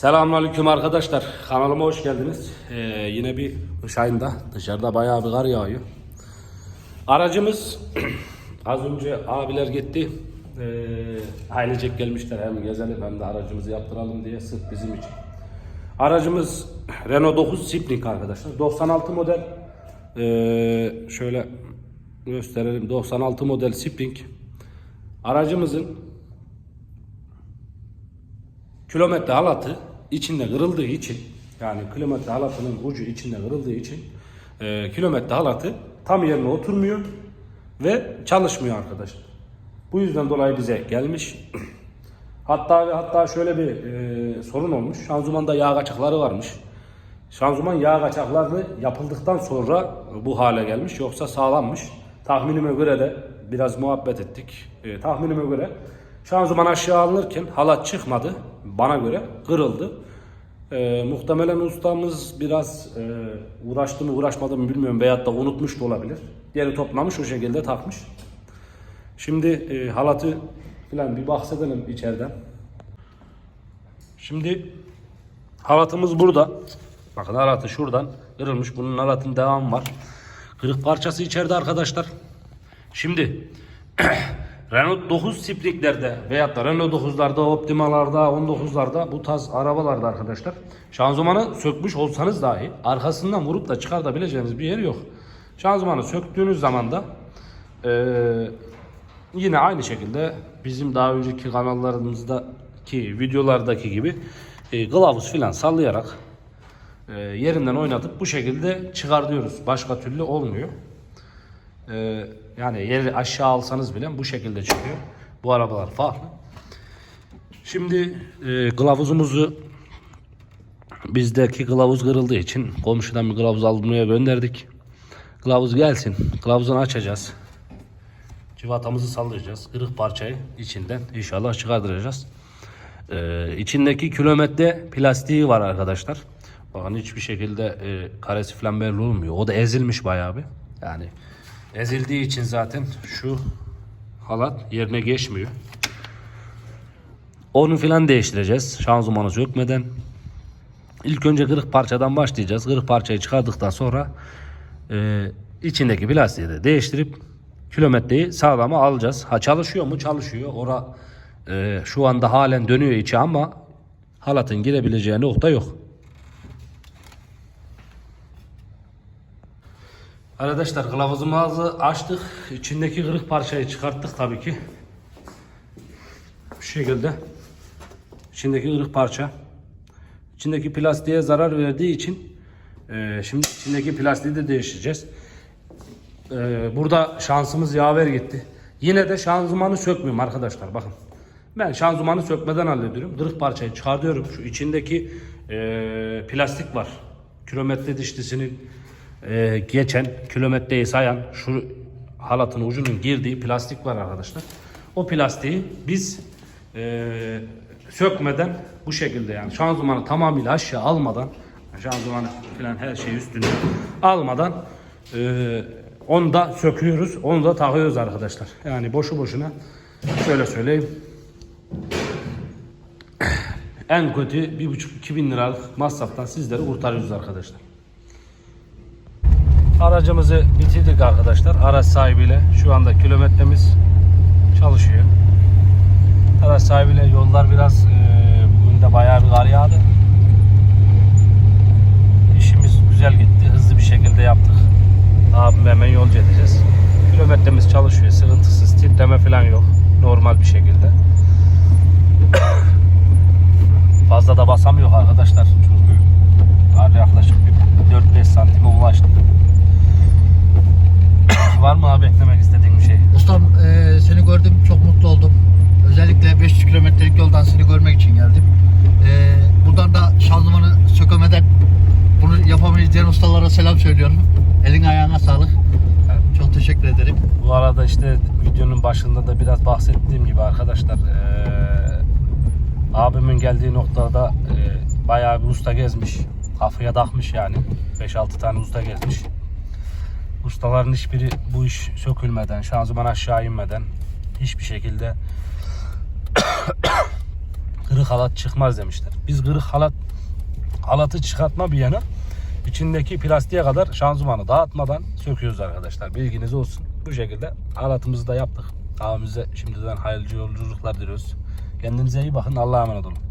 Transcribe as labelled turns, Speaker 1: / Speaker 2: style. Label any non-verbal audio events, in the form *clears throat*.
Speaker 1: Selamünaleyküm arkadaşlar. Kanalıma hoş geldiniz. Ee, yine bir kış ayında dışarıda bayağı bir kar yağıyor. Aracımız *clears throat* az önce abiler gitti. Ee, ailecek gelmişler hem gezelim hem de aracımızı yaptıralım diye sırf bizim için. Aracımız *clears throat* Renault 9 Spring arkadaşlar. 96 model. Ee, şöyle gösterelim. 96 model Spring. Aracımızın kilometre halatı içinde kırıldığı için yani kilometre halatının ucu içinde kırıldığı için e, kilometre halatı tam yerine oturmuyor ve çalışmıyor arkadaşlar. Bu yüzden dolayı bize gelmiş. hatta ve hatta şöyle bir e, sorun olmuş. Şanzımanda yağ kaçakları varmış. Şanzıman yağ kaçakları yapıldıktan sonra bu hale gelmiş. Yoksa sağlammış. Tahminime göre de biraz muhabbet ettik. E, tahminime göre şanzıman aşağı alınırken halat çıkmadı. Bana göre kırıldı. E, muhtemelen ustamız biraz e, uğraştı mı uğraşmadı mı bilmiyorum. Veyahut da unutmuş da olabilir. Geri toplamış o şekilde takmış. Şimdi e, halatı falan bir bahsedelim içeriden. Şimdi halatımız burada. Bakın halatı şuradan kırılmış. Bunun halatın devamı var. Kırık parçası içeride arkadaşlar. Şimdi *clears throat* Renault 9 Spring'lerde veyahut da Renault 9'larda, Optima'larda, 19'larda bu tarz arabalarda arkadaşlar şanzımanı sökmüş olsanız dahi arkasından vurup da çıkartabileceğiniz bir yer yok. Şanzımanı söktüğünüz zaman da eee, yine aynı şekilde bizim daha önceki kanallarımızdaki videolardaki gibi e, kılavuz filan sallayarak e, yerinden oynatıp bu şekilde çıkartıyoruz. Başka türlü olmuyor. E, yani yeri aşağı alsanız bile bu şekilde çıkıyor. Bu arabalar farklı. Şimdi e, kılavuzumuzu bizdeki kılavuz kırıldığı için komşudan bir kılavuz almaya gönderdik. Kılavuz gelsin. Kılavuzunu açacağız. Civatamızı sallayacağız. Kırık parçayı içinden inşallah çıkardıracağız. Ee, içindeki kilometre plastiği var arkadaşlar. Bakın hiçbir şekilde e, karesi falan belli olmuyor. O da ezilmiş bayağı bir. Yani ezildiği için zaten şu halat yerine geçmiyor. Onu filan değiştireceğiz. Şanzımanı sökmeden. İlk önce kırık parçadan başlayacağız. Kırık parçayı çıkardıktan sonra e, içindeki plastiği de değiştirip kilometreyi sağlama alacağız. Ha çalışıyor mu? Çalışıyor. Ora e, şu anda halen dönüyor içi ama halatın girebileceği nokta yok. Arkadaşlar kılavuzumuzu açtık. İçindeki kırık parçayı çıkarttık tabii ki. Bu şekilde. İçindeki kırık parça. İçindeki plastiğe zarar verdiği için e, şimdi içindeki plastiği de değiştireceğiz. E, burada şansımız yaver gitti. Yine de şanzımanı sökmüyorum arkadaşlar bakın. Ben şanzımanı sökmeden hallediyorum. Kırık parçayı çıkartıyorum. Şu içindeki e, plastik var. Kilometre dişlisinin e, geçen kilometreyi sayan şu halatın ucunun girdiği plastik var arkadaşlar. O plastiği biz e, sökmeden bu şekilde yani şanzımanı tamamıyla aşağı almadan şanzımanı falan her şey üstüne almadan e, onu da söküyoruz. Onu da takıyoruz arkadaşlar. Yani boşu boşuna şöyle söyleyeyim. En kötü 1,5-2 bin liralık masraftan sizleri kurtarıyoruz arkadaşlar. Aracımızı bitirdik arkadaşlar. Araç sahibiyle şu anda kilometremiz çalışıyor. Araç sahibiyle yollar biraz e, bugün de bayağı bir kar yağdı. İşimiz güzel gitti. Hızlı bir şekilde yaptık. Abim hemen yolcu edeceğiz. Kilometremiz çalışıyor. Sıkıntısız. Titreme falan yok. Normal bir şekilde. *coughs* Fazla da basamıyor arkadaşlar.
Speaker 2: 500 kilometrelik yoldan seni görmek için geldim. E, buradan da şanzımanı sökemeden bunu yapamayacağın ustalara selam söylüyorum. Elin ayağına sağlık. Çok teşekkür ederim.
Speaker 1: Bu arada işte videonun başında da biraz bahsettiğim gibi arkadaşlar eee, abimin geldiği noktada eee, bayağı bir usta gezmiş. Kafaya takmış yani. 5-6 tane usta gezmiş. Ustaların hiçbiri bu iş sökülmeden, şanzıman aşağı inmeden hiçbir şekilde kırık halat çıkmaz demişler. Biz kırık halat halatı çıkartma bir yana içindeki plastiğe kadar şanzımanı dağıtmadan söküyoruz arkadaşlar. Bilginiz olsun. Bu şekilde halatımızı da yaptık. Abimize şimdiden hayırlı yolculuklar diliyoruz. Kendinize iyi bakın. Allah'a emanet olun.